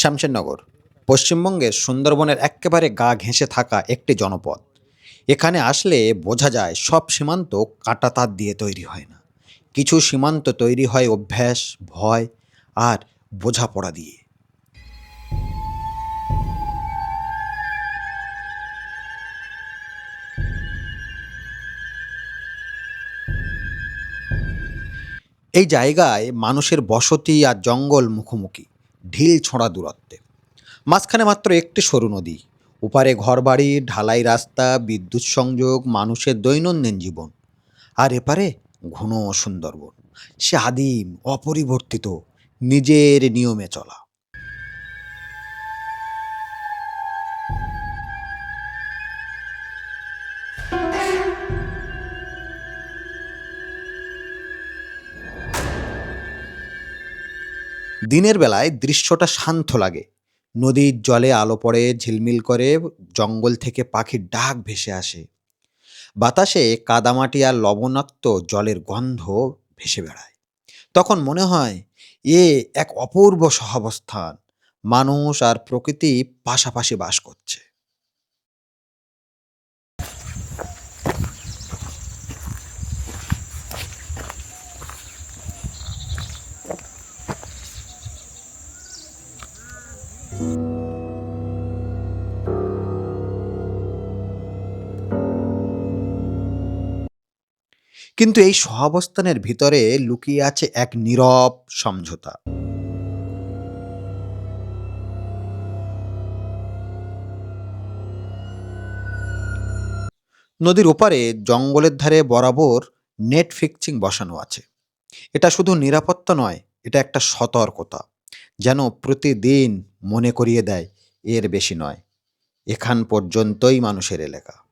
শামশেরনগর পশ্চিমবঙ্গের সুন্দরবনের এক্কেবারে গা ঘেঁষে থাকা একটি জনপদ। এখানে আসলে বোঝা যায় সব সীমান্ত কাঁটা তার দিয়ে তৈরি হয় না। কিছু সীমান্ত তৈরি হয় অভ্যাস, ভয় আর বোঝাপড়া দিয়ে। এই জায়গায় মানুষের বসতি আর জঙ্গল মুখোমুখি। ঢিল ছোঁড়া দূরত্বে। মাঝখানে মাত্র একটি সরু নদী। উপারে ঘরবাড়ি, ঢালাই রাস্তা, বিদ্যুৎ সংযোগ, মানুষের দৈনন্দিন জীবন। আর এপারে ঘন সুন্দরবন। সে আদিম, অপরিবর্তিত, নিজের নিয়মে চলা। দিনের বেলায় দৃশ্যটা শান্ত লাগে। নদীর জলে আলো পড়ে, ঝিলমিল করে, জঙ্গল থেকে পাখির ডাক ভেসে আসে। বাতাসে কাদামাটি আর লবণাক্ত জলের গন্ধ ভেসে বেড়ায়। তখন মনে হয়, এ এক অপূর্ব সহাবস্থান। মানুষ আর প্রকৃতি পাশাপাশি বাস করছে। কিন্তু এই সহাবস্থানের ভিতরে লুকিয়ে আছে এক নীরব সমঝোতা। নদীর ওপারে জঙ্গলের ধারে বরাবর নেট ফিক্সিং বসানো আছে। এটা শুধু নিরাপত্তা নয়, এটা একটা সতর্কতা, যেন প্রতিদিন মনে করিয়ে দেয়, এর বেশি নয়। এখান পর্যন্তই মানুষের এলাকা।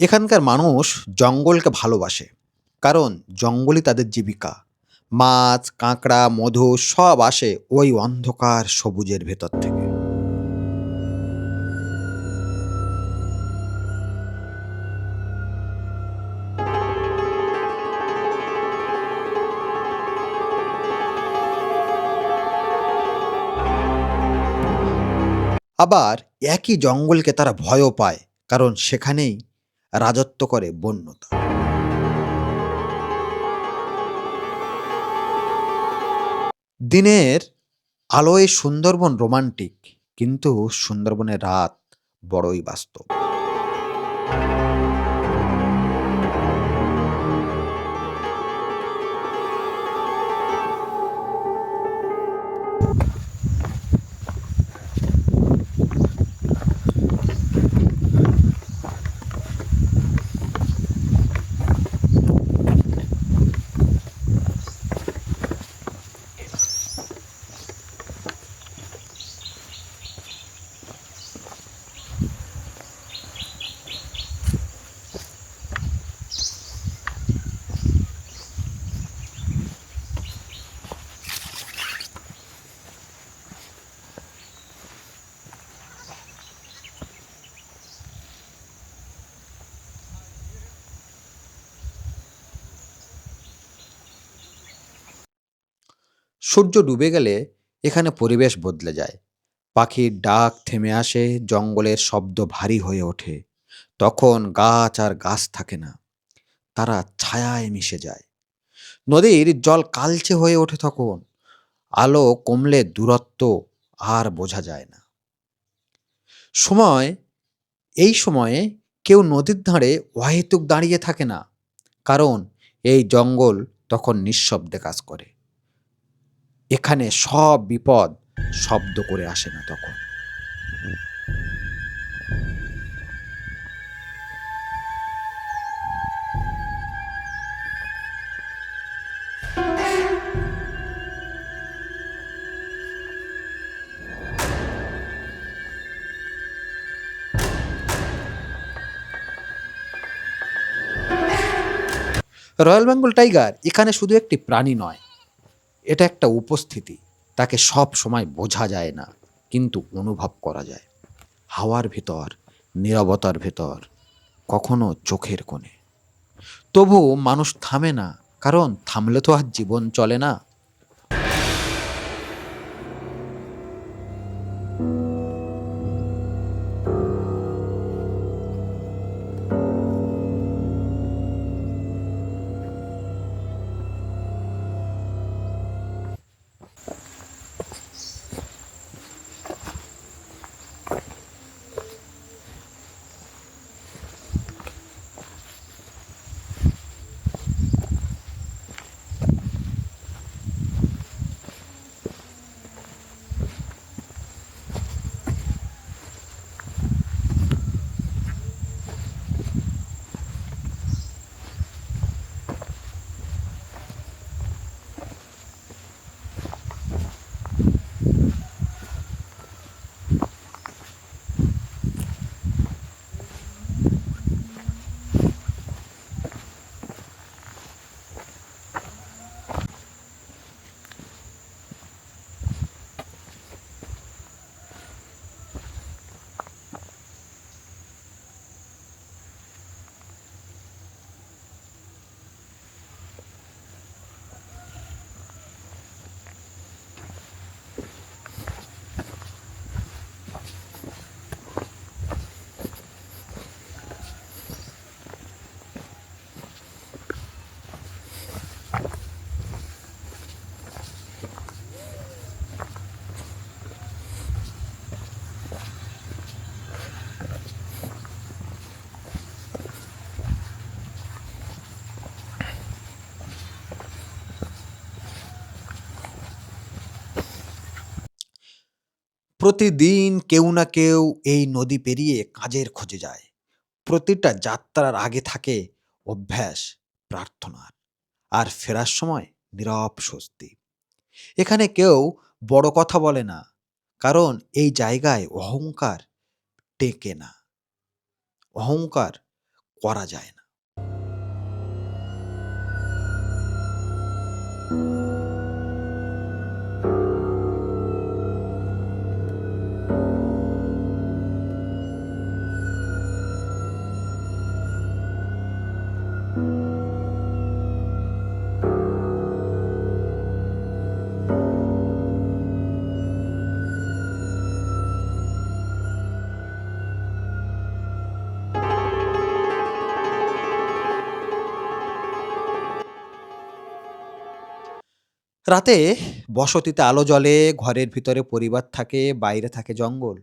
এখানকার মানুষ জঙ্গলকে ভালোবাসে, কারণ জঙ্গলই তাদের জীবিকা। মাছ, কাঁকড়া, মধু সব আসে ওই অন্ধকার সবুজের ভেতর থেকে। আবার একই জঙ্গলকে তারা ভয়ও পায়, কারণ সেখানেই রাজত্ব করে বন্যতা। দিনের আলোয় সুন্দরবন রোমান্টিক কিন্তু সুন্দরবনের রাত বড়ই বাস্তব। সূর্য ডুবে গেলে এখানে পরিবেশ বদলে যায়। পাখির ডাক থেমে আসে, জঙ্গলের শব্দ ভারী হয়ে ওঠে। তখন গাছ আর গাছ থাকে না, তারা ছায়ায় মিশে যায়। নদীর জল কালচে হয়ে ওঠে তখন, আলো কমলে দূরত্ব আর বোঝা যায় না। সময়, এই সময়ে কেউ নদীর ধারে অহেতুক দাঁড়িয়ে থাকে না, কারণ এই জঙ্গল তখন নিঃশব্দে কাজ করে। এখানে সব বিপদ শব্দ করে আসে না তখন। রয়্যাল বেঙ্গল টাইগার এখানে শুধু একটি প্রাণী নয় এটা একটা উপস্থিতি। তাকে সব সময় বোঝা যায় না, কিন্তু অনুভব করা যায়। হাওয়ার ভিতর, নিরবতার ভেতর, কখনো চোখের কোণে। তবু মানুষ থামে না, কারণ থামলে তো আর জীবন চলে না। প্রতিদিন কেউ না কেউ এই নদী পেরিয়ে কাজের খোঁজে যায়। প্রতিটা যাত্রার আগে থাকে অভ্যাস প্রার্থনার আর ফেরার সময় নীরব স্বস্তি। এখানে কেউ বড় কথা বলে না, কারণ এই জায়গায় অহংকার টেকে না। অহংকার করা যায় না। রাতে বসতিতে আলো জ্বলে ঘরের ভিতরে পরিবার থাকে, বাইরে থাকে জঙ্গল।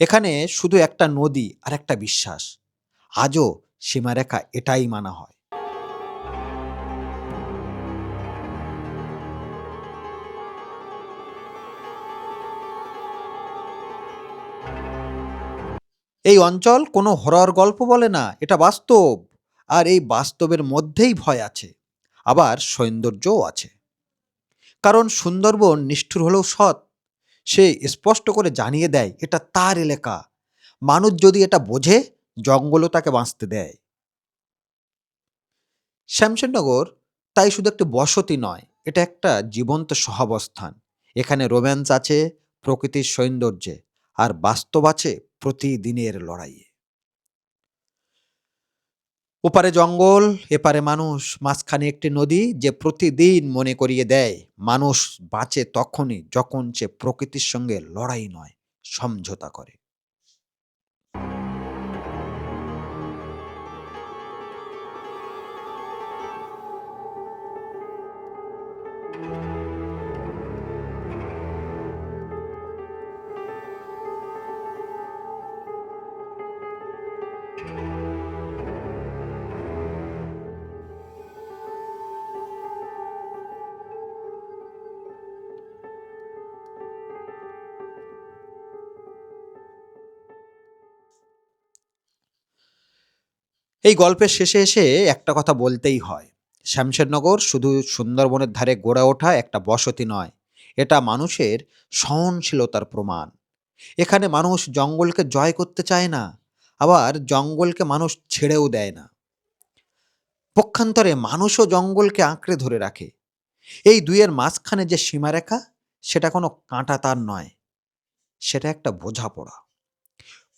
এখানে শুধু একটা নদী আর একটা বিশ্বাস। আজও সীমারেখা এটাই মানা হয়। এই অঞ্চল কোনো হরর গল্প বলে না, এটা বাস্তব। আর এই বাস্তবের মধ্যেই ভয় আছে। আবার সৌন্দর্যও আছে। কারণ সুন্দরবন নিষ্ঠুর হলেও সৎ। সে স্পষ্ট করে জানিয়ে দেয়, এটা তার এলাকা। মানুষ যদি এটা বোঝে, জঙ্গলও তাকে বাঁচতে দেয়। শ্যামশেরনগর তাই শুধু একটি বসতি নয়, এটা একটা জীবন্ত সহাবস্থান। এখানে রোম্যান্স আছে, প্রকৃতির সৌন্দর্যে, আর বাস্তব আছে প্রতিদিনের লড়াইয়ে। ওপারে জঙ্গল, এপারে মানুষ, মাঝখানে একটি নদী যে প্রতিদিন মনে করিয়ে দেয়, মানুষ বাঁচে তখনই যখন সে প্রকৃতির সঙ্গে লড়াই নয়, সমঝোতা করে। এই গল্পের শেষে এসে একটা কথা বলতেই হয়। শ্যামশেরনগর শুধু সুন্দরবনের ধারে গড়ে ওঠা একটা বসতি নয়, এটা মানুষের সহনশীলতার প্রমাণ। এখানে মানুষ জঙ্গলকে জয় করতে চায় না, আবার জঙ্গলকে মানুষ ছেড়েও দেয় না। পক্ষান্তরে মানুষও জঙ্গলকে আঁকড়ে ধরে রাখে। এই দুইয়ের মাঝখানে যে সীমারেখা, সেটা কোনো কাঁটা তার নয়, সেটা একটা বোঝাপড়া।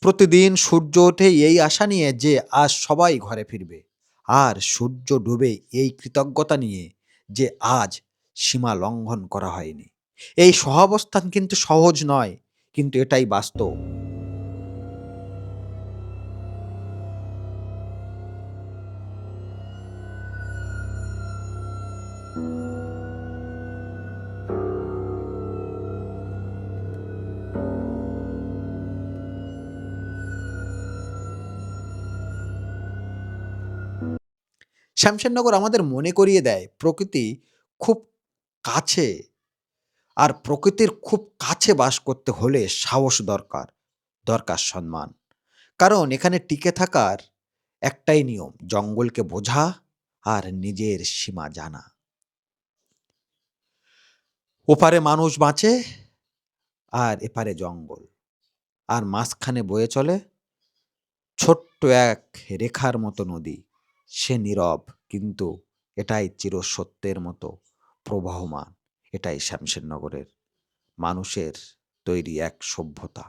প্রতিদিন সূর্য ওঠে এই আশা নিয়ে যে আজ সবাই ঘরে ফিরবে। আর সূর্য ডুবে এই কৃতজ্ঞতা নিয়ে যে আজ সীমা লঙ্ঘন করা হয়নি। এই সহাবস্থান কিন্তু সহজ নয়, কিন্তু এটাই বাস্তব। শ্যামশেরনগর আমাদের মনে করিয়ে দেয়, প্রকৃতি খুব কাছে। আর প্রকৃতির খুব কাছে বাস করতে হলে সাহস দরকার দরকার সম্মান। কারণ এখানে টিকে থাকার একটাই নিয়ম, জঙ্গলকে বোঝা আর নিজের সীমা জানা। ওপারে মানুষ বাঁচে আর এপারে জঙ্গল। আর মাঝখানে বয়ে চলে ছোট্ট এক রেখার মতো নদী। সে নীরব কিন্তু এটাই চিরসত্যের মতো প্রবাহমান। এটাই শ্যামশেরনগরের মানুষের তৈরি এক সভ্যতা।